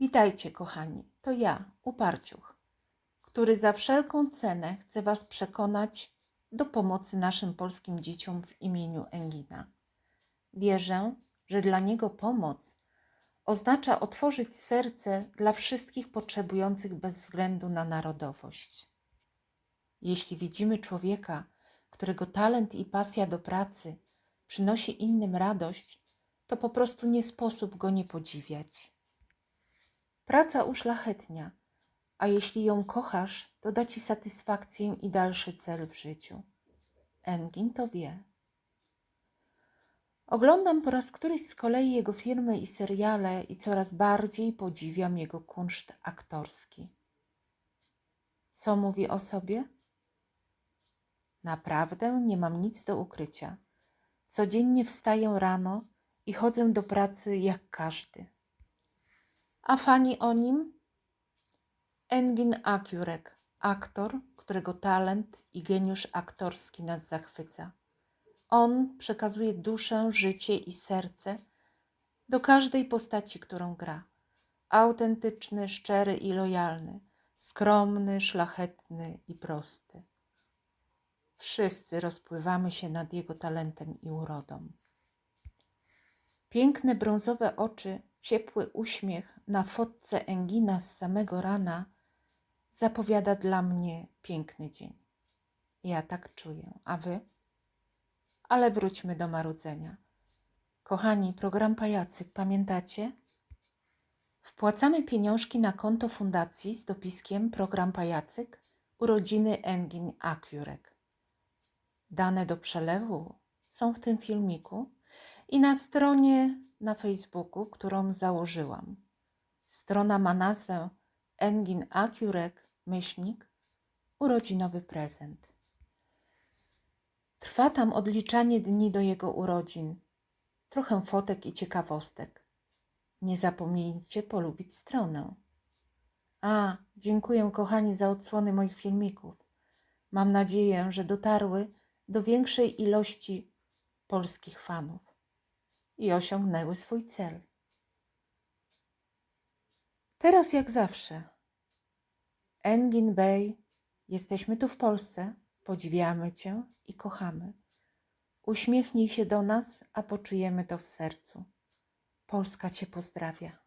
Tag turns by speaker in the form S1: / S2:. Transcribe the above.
S1: Witajcie, kochani. To ja, Uparciuch, który za wszelką cenę chce Was przekonać do pomocy naszym polskim dzieciom w imieniu Engina. Wierzę, że dla niego pomoc oznacza otworzyć serce dla wszystkich potrzebujących bez względu na narodowość. Jeśli widzimy człowieka, którego talent i pasja do pracy przynosi innym radość, to po prostu nie sposób go nie podziwiać. Praca uszlachetnia, a jeśli ją kochasz, to da ci satysfakcję i dalszy cel w życiu. Engin to wie. Oglądam po raz któryś z kolei jego filmy i seriale i coraz bardziej podziwiam jego kunszt aktorski. Co mówi o sobie? Naprawdę nie mam nic do ukrycia. Codziennie wstaję rano i chodzę do pracy jak każdy. A fani o nim? Engin Akiurek, aktor, którego talent i geniusz aktorski nas zachwyca. On przekazuje duszę, życie i serce do każdej postaci, którą gra. Autentyczny, szczery i lojalny, skromny, szlachetny i prosty. Wszyscy rozpływamy się nad jego talentem i urodą. Piękne brązowe oczy, ciepły uśmiech na fotce Engina z samego rana zapowiada dla mnie piękny dzień. Ja tak czuję, a wy? Ale wróćmy do marudzenia. Kochani, program Pajacyk, pamiętacie? Wpłacamy pieniążki na konto fundacji z dopiskiem Program Pajacyk urodziny Engin Akiurek. Dane do przelewu są w tym filmiku i na stronie na Facebooku, którą założyłam. Strona ma nazwę Engin Akiurek, myślnik, urodzinowy prezent. Trwa tam odliczanie dni do jego urodzin, trochę fotek i ciekawostek. Nie zapomnijcie polubić stronę. A, dziękuję kochani za odsłony moich filmików. Mam nadzieję, że dotarły do większej ilości polskich fanów i osiągnęły swój cel. Teraz jak zawsze. Engin Bey, jesteśmy tu w Polsce, podziwiamy Cię i kochamy. Uśmiechnij się do nas, a poczujemy to w sercu. Polska Cię pozdrawia.